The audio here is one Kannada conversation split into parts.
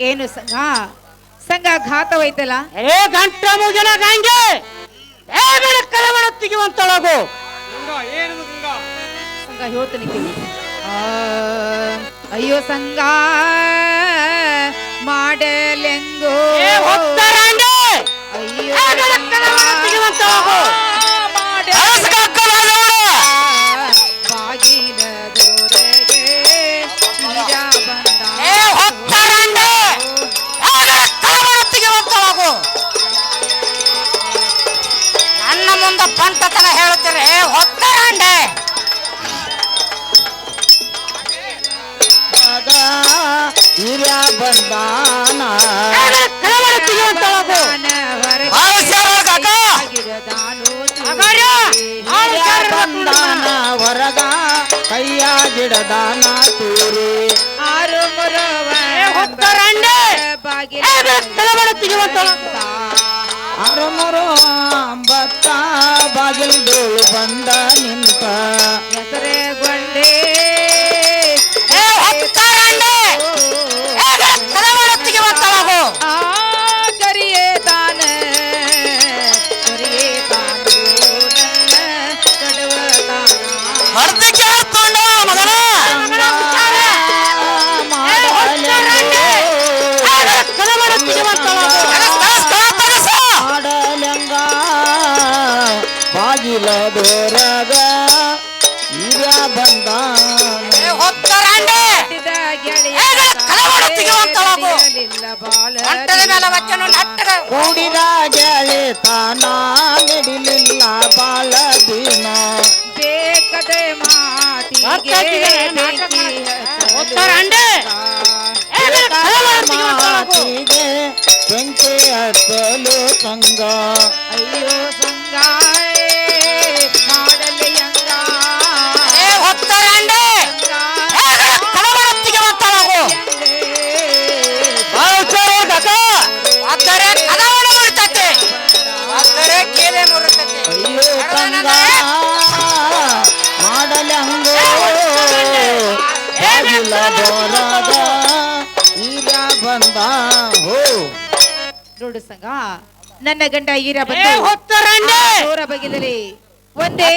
ಏನು ಸಂಘ ಸಂಘ ಘಾತವೈತಲ್ಲ ಏ ಗಂಟ ಮುಗಿನ ಗಂಗೆ! ಏ ಬೆಳಕದ ಕಲವಣ ತೆಗಿವಂತಳಗು ಸಂಘ ಹೇಳ್ತೀನಿ ಕೇಳಿ. ಆ, ಅಯ್ಯೋ ಸಂಘ ಮಾಡಲೆಂಗೋ. ಅಯ್ಯೋ ಮಾಡ ಬೆಳಕದ ಬಡ ತೆಗಿವಂತಳಗು ಗಿಡದಾನ ತೂರಿ. ಆರು ಮುರವ ಬಾಗಿಲ ತೆಗಿವಂತಳಗು ಅರಮರು ಅಂಬತ್ತ ಬಾಗಿಲು ಬಂದ ನಿಂತ. ಹೆಸರೇಗೊಂಡೆ ಕೂಡಿದ ಗೆಳೆತನ ನಡಿಲಿಲ್ಲ ಬಾಳ ದಿನ ಬೇಕದ ಮಾತಿಗೆ ಗೊತ್ತಾಗಿದೆ, ನಾಟಕ ಬೆಂಕಿ ಮಾಡ್ತಾರೆ. ಹಚ್ಚಲು ಒತ್ತಾರಂಡೆ. ಮಾತಿಗೆ ಬೆಂಕಿ ಹತ್ತಲು ಸಂಗ ಸಂಗ ನನ್ನ ಗಂಡ ಈರ ಬಗ್ಗೆ ಬಗೆದಲ್ಲಿ ಒಂದೇ.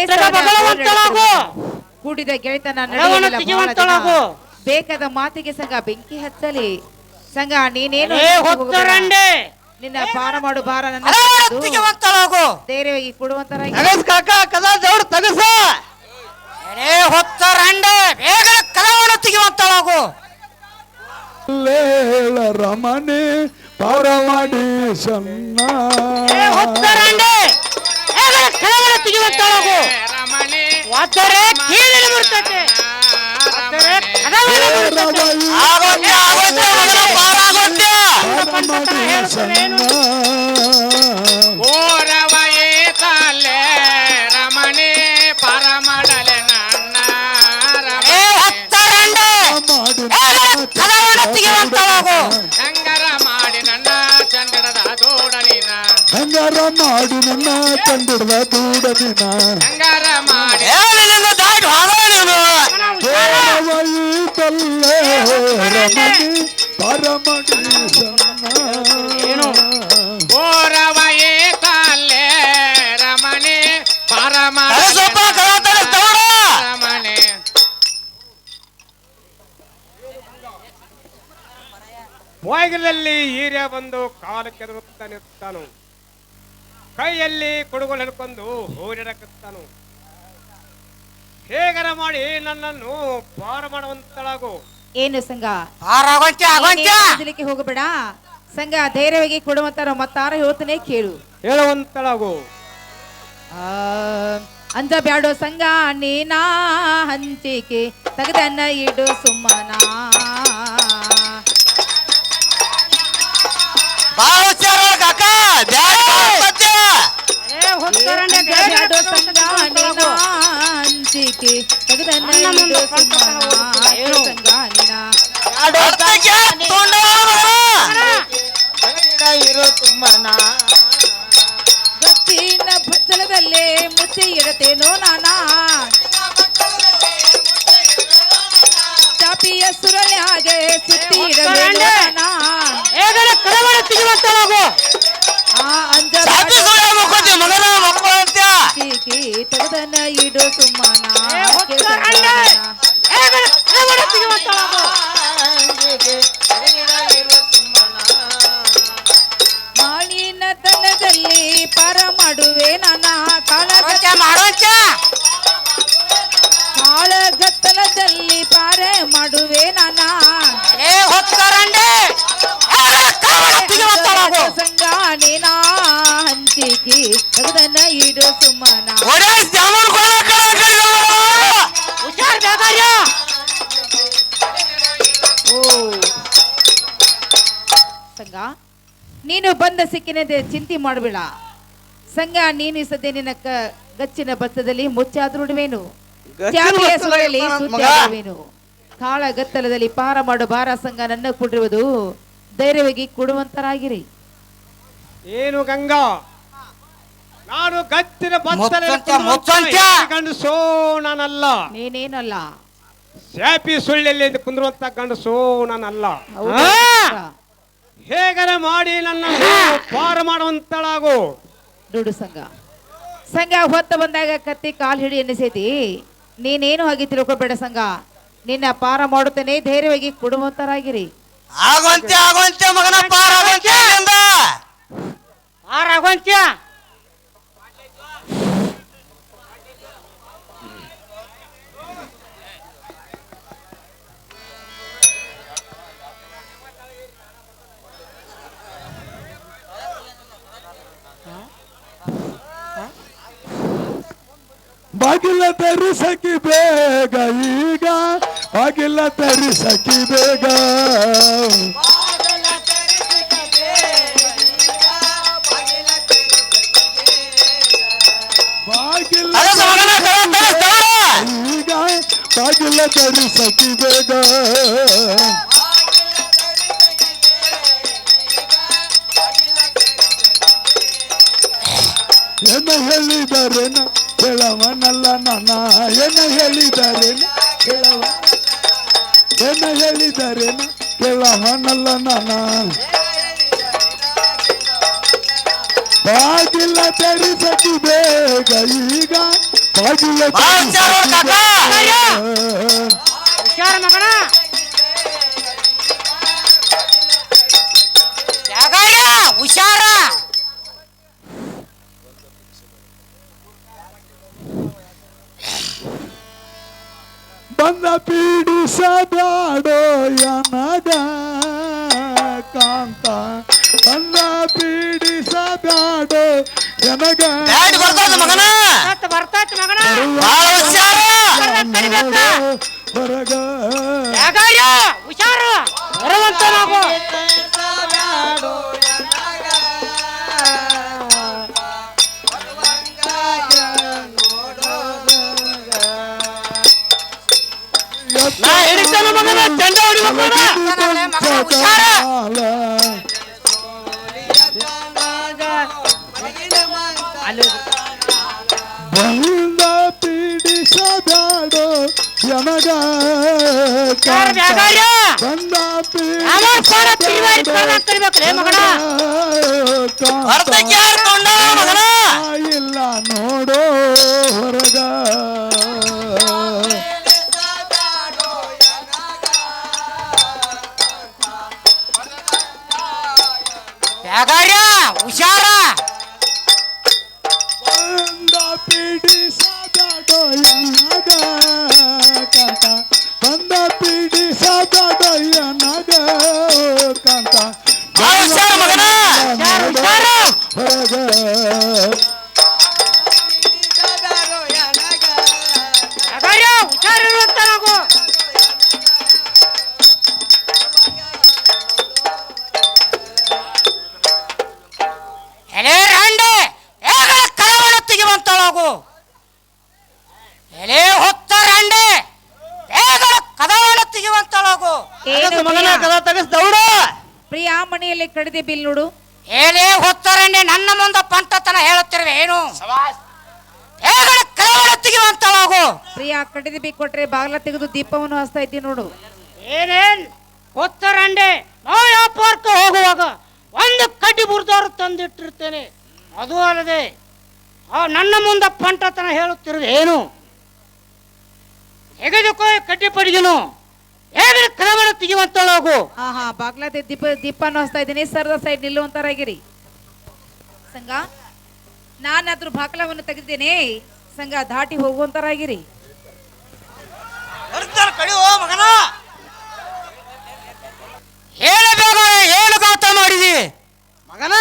ಕೂಡಿದ ಗೆಳೆತನ ಬೇಕಾದ ಮಾತಿಗೆ ಸಂಗ ಬೆಂಕಿ ಹಚ್ಚಲಿ. ಸಂಗ ನೀನೇನು ಏ ಹೊತ್ತರಂಡೆ ನಿನ್ನ ಪಾರ ಮಾಡು ಭಾರ ನನ್ನ ಧೈರ್ಯವಾಗಿ ಕೊಡುವಂತರಾಗಿ. ತಗಸ! ಹೊತ್ತರಂಡೆ ಬೇಗ ಕಲವನ್ನು ತೆಗೆಯುವಂತಳಾಗು ಲೇಳ ರಮಣಿ ಪರಮಡಿ ಸನ್ನ ಏ ಹೊತ್ತರಂಡೆ ಬೇಗ ಕಲವನ್ನು ತೆಗೆಯುವಂತಳಾಗು ಒತ್ತರೆ ಕೀಳಿನ ಬರ್ತೈತೆ ಒತ್ತರೆ ಕಂಡಿಡ್ದ ದಾಟಿ ಕೇಳವೈತಲ್ಲೇ ರಮಣಿ ಏನು? ತಗಸ್ ತಗೊಳ ಬಾಗಿಲಲ್ಲಿ ಹೀರ್ಯ ಬಂದು ಕಾಲು ಕೆದರುತ್ತಾ ನಿಂತಾನು. ಕೈಯಲ್ಲಿ ಕೊಡುಗೋಲು ಹಿಡ್ಕೊಂಡು ಹೋರಿಡಕತ್ತಾನು ಹೇಗರ ಮಾಡಿ ನನ್ನನ್ನು ಪಾರ ಮಾಡುವಂತಳಾಗು. ಏನು ಸಂಘ? ಹೋಗಬೇಡ. ಸಂಘ ಧೈರ್ಯವಾಗಿ ಕೊಡುವಂತಾರ ಮತ್ತಾರ ಹೇಳ್ತಾನೆ ಕೇಳು. ಹೇಳುವಂತಳಾಗು. ಅಂದ ಬ್ಯಾಡು ಸಂಘ ನೀನಾ ಹಂಚಿಕೆ ತಗದನ್ನ ಇಡು ಸುಮ್ಮನ. ಬಾ ಹುಷಾರ ಗತ್ತಿನ ಬಚ್ಚಲದಲ್ಲೇ ಮುಚ್ಚಿ ಇಡತೇನೋ ನಾನಾ ಪಾಪಿಯ ಸುರಳ್ಯಾಗೆ ಸುತ್ತಿಡಬೇಡ ಒತ್ತರಂಡೆ. ಬೇಗನೆ ಕದವಣ ತೆಗೆಯುವಂತಳಾಗು ಆ 这种马 ನೀನು ಬಂದ ಸಿಕ್ಕಿನದೆ ಚಿಂತೆ ಮಾಡಬೇಡ. ಸಂಘ ನೀನು ಸದ್ಯ ನಿನ್ನ ಗಚ್ಚಿನ ಬತ್ತದಲ್ಲಿ ಮುಚ್ಚಾದ್ರುಡುವೇನು. ಕಾಳ ಗತ್ತಲದಲ್ಲಿ ಪಾರ ಮಾಡು ಭಾರ ಸಂಘ ನನ್ನ ಕೊಡಿರುವುದು. ಧೈರ್ಯವಾಗಿ ಕೊಡುವಂತರಾಗಿರಿ. ಏನು ಗಂಗಾ? ನಾನು ಗತ್ತಿನ. ಗಂಡಸೋ ನಾನಲ್ಲ. ನೀನೇನಲ್ಲ? ಶಾಪಿ ಸುಳ್ಳಿಯಲ್ಲಿ ಕುಂದ್ರುವಂತ ಗಂಡಸೋ ನಾನಲ್ಲ. ಆ! ಹೇಗರ ಮಾಡಿ ನನ್ನ ಪಾರ ಮಾಡುವಂತಳಾಗು? ದುಡು ಸಂಘ. ಸಂಘ ಹೊತ್ತ ಬಂದಾಗ ಕತ್ತಿ ಕಾಲ್ ಹಿಡಿ ಎನ್ನಿಸೈತಿ. ನೀನೇನು ಹಾಗೆ ತಿಳ್ಕೊಬೇಡ ಸಂಘ. ನಿನ್ನ ಪಾರ ಮಾಡುತ್ತೇನೆ ಧೈರ್ಯವಾಗಿ ಕೊಡುವಂತರಾಗಿರಿ. ಆಗುವಂತೆ ಆಗುವಂತೆ ಮಗನ ಪಾರ ಆಗುವಂತೆ ಪಾರ ಆರಾಗೋಂತ್ಯ ಬಾಗಿಲ ತರಿಸಕಿ ಬೇಗ ಈಗ ಬಾಗಿಲ ತರಿಸಕಿ ಬೇಗ ಬಾಗಿಲ ಅದ ಮಗನ ತಗೋ, ತಗೋ, ತಗೋ. ಈಗ ಬಾಗಿಲ ತರಿಸಕಿ ಬೇಗ ಏನ ಹೇಳಿದರೇನ ಕೇಳವನಲ್ಲ ನನ್ನ ಏನ ಹೇಳಿದರೇನ ಕೇಳವ ಏನ ಹೇಳಿದರೇನ ಕೇಳವನಲ್ಲ ನನ್ನ ಬಾಗಿಲ ತೆರಿಸಕಿ ಬೇಗ ಈಗ ಬಾಗಿಲ ಬಾಳ್ ಚಾಲು ಕಾಕ. ಹುಷಾರ ಪೀಡಿಸಬ್ಯಾಡೋ ಯನಗ ಕಾಂತ. ಬಂದ ಪೀಡಿಸಬ್ಯಾಡೋ ಯನಗ ಬ್ಯಾಟ್ ಬರ್ತದ ಮಗನ. ಮತ್ತ ಬರ್ತೈತಿ ಮಗನ. ಹೊರಗ ಹುಷಾರ. ಪಾರ ತಿರುವಾರಿ ಪಾರ ಕರಿಬೇಕ್ರಿ ಮಗನ ಬರ್ತಕ್ಕೆ ಯಾರು ಕೊಂಡ ಮಗನ ಇಲ್ಲ ಬಂದ ಪೀಡಿಸಬ್ಯಾಡೋ ಯನಗ ಕಾಂತ ಪ್ರಿಯ? ಕದ ತೆಗೆಸ್ ದೌಡು ಮನೆಯಲ್ಲಿ ಕಡಿದೆ ಬಿಲ್ ನೋಡು. ಏನೇ ಹೊತ್ತ ನನ್ನ ಮುಂದೆ ಪಂಟತನ ಹೇಳುತ್ತಿರುವೆ ಏನು? ಹೇಗ ಕದವಳ ತೆಗೆಯುವಂತಳಾಗು ಪ್ರಿಯ ಕಡಿದೆ ಬಿ ಕೊಟ್ರೆ ಬಾಗ್ಲ ತೆಗೆದು ದೀಪವನ್ನು ಹಚ್ತಾ ಇದ್ದಿ ನೋಡು. ಏನೇನ್? ಕೊತ್ತರಂಡೆ ನಾವು ವ್ಯಾಪಾರಕ್ಕೆ ಹೋಗುವಾಗ ಒಂದು ಕಡ್ಡಿ ಬುರ್ದವರು ತಂದಿಟ್ಟಿರ್ತೇನೆ. ಅದು ಅಲ್ಲದೆ ಆ ನನ್ನ ಮುಂದೆ ಪಂಟತನ ಹೇಳುತ್ತಿರುವುದು ಏನು? ತೆಗೆದುಕೋ ಕಡ್ಡಿ ಪಡಿಗೆನು. ಹೇಗೆ ಕ್ರಮಣ ತೆಗೆಯುವಂತಳಾಗು ಹಾ ಹಾ ಬಾಗ್ಲಾದ ದೀಪ ದೀಪನ ಹಚ್ತಾ ಇದ್ದೀನಿ ಸರದ ಸೈಡ್ ನಿಲ್ಲುವಂತರಾಗಿರಿ ಸಂಘ ನಾನಾದ್ರೂ ಬಾಗ್ಲವನ್ನು ತೆಗೆದಿದ್ದೇನೆ. ಸಂಘ ದಾಟಿ ಹೋಗುವಂತರಾಗಿರಿ ಕಡಿಯೋ ಮಗನ. ಹೇಳಬೇಕ ಏನು ಗಾತ ಮಾಡಿದಿ. ಮಗನ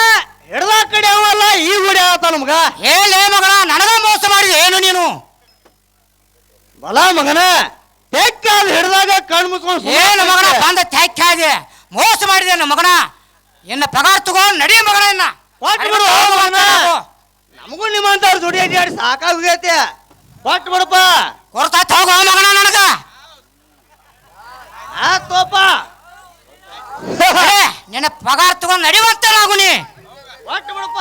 ಹಿಡ್ದ ಕಡೆ ಅವಲ್ಲ ಈ ಗುಡಿ ಆತ ನಮ್ಗ. ಹೇಳೇ ಮಗನ ನನಗ ಮೋಸ ಮಾಡಿದಿ ಏನು ನೀನು? ಬಲ ಮಗನ. ತೆಕ್ಕಾದ ಹಿಡಿದಾಗ ಕಣ್ಣು ಮುಚ್ಕೊಂಡು ಏನು ಮಗನ ಬಂದ ತ್ಯಾಕ್ಯಾದೆ ಮೋಸ ಮಾಡಿದೆ ನಮ್ಮ ಮಗನ? ಇನ್ನ ಪಗಾರ ತಗೊಂಡ್ ನಡಿ ಮಗನ ಇನ್ನ. ಕೊಟ್ಟು ಬಿಡು. ನಮಗೂ ನಿಮ್ಮಂತವ್ರ ಜೋಡಿ ಅಡ್ಡಾಡಿ ಸಾಕಾಗೈತೆ ಕೊಟ್ಟು ಬಿಡಪ್ಪ. ಕೊಡ್ತಾಯ್ತು ಹೋಗೋ ಮಗನ ನನಗ. ಆ ತೋಪ. ಏ, ನಿನ್ನ ಪಗಾರ ತಗೊಂಡ್ ನಡಿವಂತಲಾಗು ನೀ ಕೊಟ್ಟು ಬಿಡಪ್ಪ.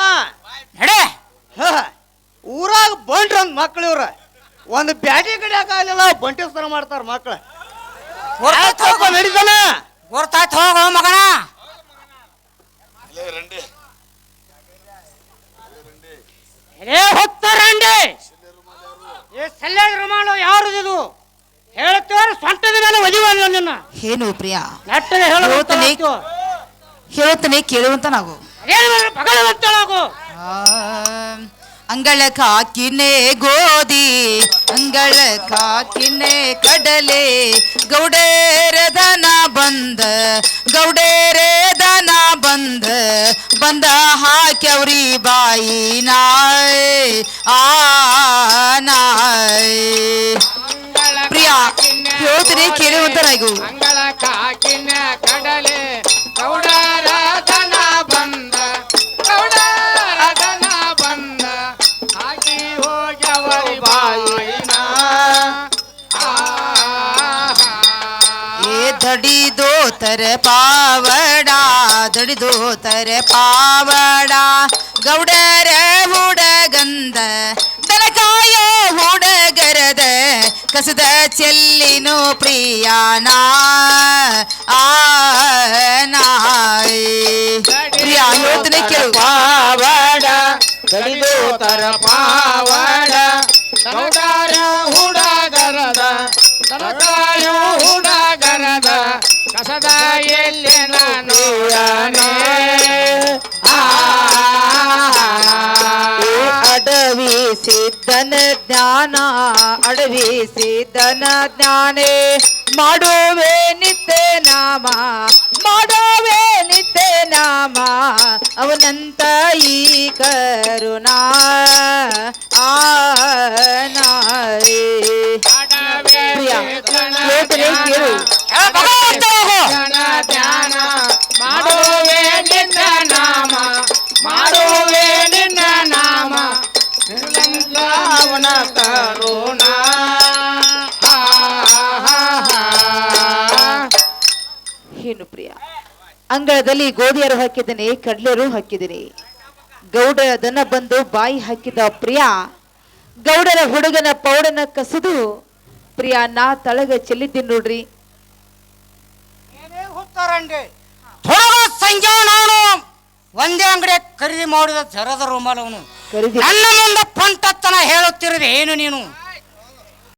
ನಡೆ. ಊರಾಗ ಬಂಡ್ರ ಮಕ್ಳು ಇವ್ರ. ಒಂದು ಬ್ಯಾಟಿ ಕಡಿಯಾಕ ಆಗಲಿಲ್ಲ ಬಂಟಿಸ್ತಾರ ಮಾಡ್ತಾರ ಮಕ್ಳು. ನಡೀತಾನ? ಹೋಗೋ ಮಗನ. ಏ ಹೊತ್ತರಂಡಿ ಏ ಸಲ್ಯಾದ ರುಮಾಲು ಇದು? ಹೇಳ್ತೇವ್ರ ಮೇಲೆ ನಿನ್ನ. ಏನು ಪ್ರಿಯ? ನೆಟ್ಟಗೆ ಕೇಳುವಂತ ನಾವು ಅಂಗಳಕ್ಕೆ ಹಾಕಿನೇ ಅಂಗಳ ಕಾಕಿನೆ ಗೋಧಿ ಅಂಗಳ ಕಾಕಿನೆ ಕಡಲೆ ಗೌಡೇರ ದನ ಬಂದ ಗೌಡೇರೆ ದನ ಬಂದ ಬಂದ ಹಾಕ್ಯವ್ರಿ ಬಾಯಿ ನಾಯ್ ಆ ನಾಯ್ ಪ್ರಿಯ ಹೇಳ್ತೀನಿ ಕೇಳುವಂತರಾಗು ಅಂಗಳ ಕಾಕಿನ ಕಡಲೆ ಗೌಡರ ಏ ದಡಿದೋ ತರ ಪಾವಡ ದಡಿದೋ ತರ ಪಾವಡ ಗೌಡರ ಹುಡಗಂದ ದನಕಾಯ ಹುಡಗರದ ಕಸದ ಚೆಲ್ಲಿನು ಪ್ರಿಯಾನ ಆ ನಾಯ್ ಪ್ರಿಯ ಹೇಳ್ತೀನಿ ಕೇಳು ಪಾವಡ ತಡಿದು ತರ ಪಾವಡ ಸಿದ್ಧನ ಜ್ಞಾನೇ ಮಾಡುವೆ ನಿತ್ಯ ನಾಮ ಮಾಡುವೆ ನಿತ್ಯ ನಾಮ. ಅವನಂತ ಈ ಕರುಣಾ ಆ ನಾಯೇ. ಪ್ರಿಯ, ಹೇಳ್ತೀನಿ ಕೇಳು. ಹೇಳ ಧ್ಯಾನ ಮಾಡುವೆ ನಿನ್ನ ನಾಮ ಮಾಡುವೆ ನಿನ್ನ ನಾಮ. ಅವನ ಕರುಣ. ಏನು ಪ್ರಿಯ. ಅಂಗಳದಲ್ಲಿ ಗೋಧಿಯರು ಹಾಕಿದ್ದೀನಿ ಕಡ್ಲೆರು ಹಾಕಿದ್ದೀನಿ. ಗೌಡರ ದನ ಬಂದು ಬಾಯಿ ಹಾಕಿದ ಪ್ರಿಯ ಗೌಡರ ಹುಡುಗನ ಪೌಡನ ಕಸಿದು ಪ್ರಿಯ ನಾ ತಳಗ ಚೆಲ್ಲಿದ್ದೀನಿ ನೋಡ್ರಿ. ಸಂಜೆ ನಾನು ಒಂದೇ ಅಂಗಡಿ ಖರೀದಿ ಮಾಡಿದ ಜರದ ರುಮಾಲವನು ನನ್ನ ಮುಂದೆ ಪಂಟತ್ತನ ಹೇಳುತ್ತಿರುವೆ ಏನು ನೀನು?